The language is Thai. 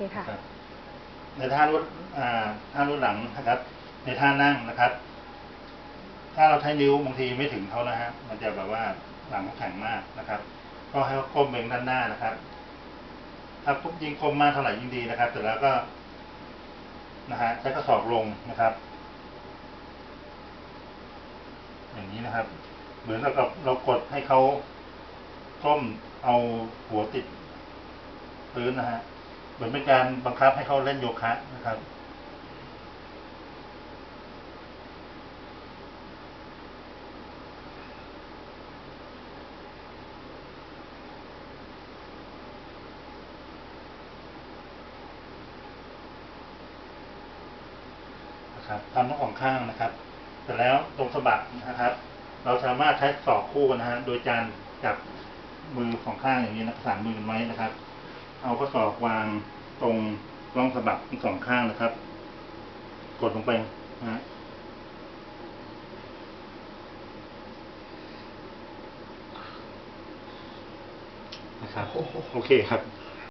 เคค่ะในท่านวดท่านวดหลังนะครับ ในท่านั่งนะครับ ถ้าเราใช้นิ้วบางทีไม่ถึงเขานะฮะมันจะแบบว่าหลังเขาแข็งมากนะครับ ก็ให้เขาก้มเบงด้านหน้านะครับถ้าปุ๊บยิงคมมากเท่าไหร่ยิ่งดีนะครับ เสร็จแล้วก็ นะฮะใช้กระสอบลงนะครับ อย่างนี้นะครับ เหมือนกับเรากดให้เขาก้มเอาหัวติดพื้นนะฮะ เหมือนเป็นการบังคับให้เขาเล่นโยคะนะครับ นะครับทำทั้งสองข้างนะครับเสร็จแล้วตรงสะบักนะครับ เราสามารถใช้ศอกคู่กันะฮะโดยการจับมือสองข้างอย่างนี้นะประสานมือกันไว้นะครับ เอาข้อศอกวาง ตรงร่องสะบักทั้งสองข้างนะครับ กดลงไปนะฮะนะครับ โอเคครับ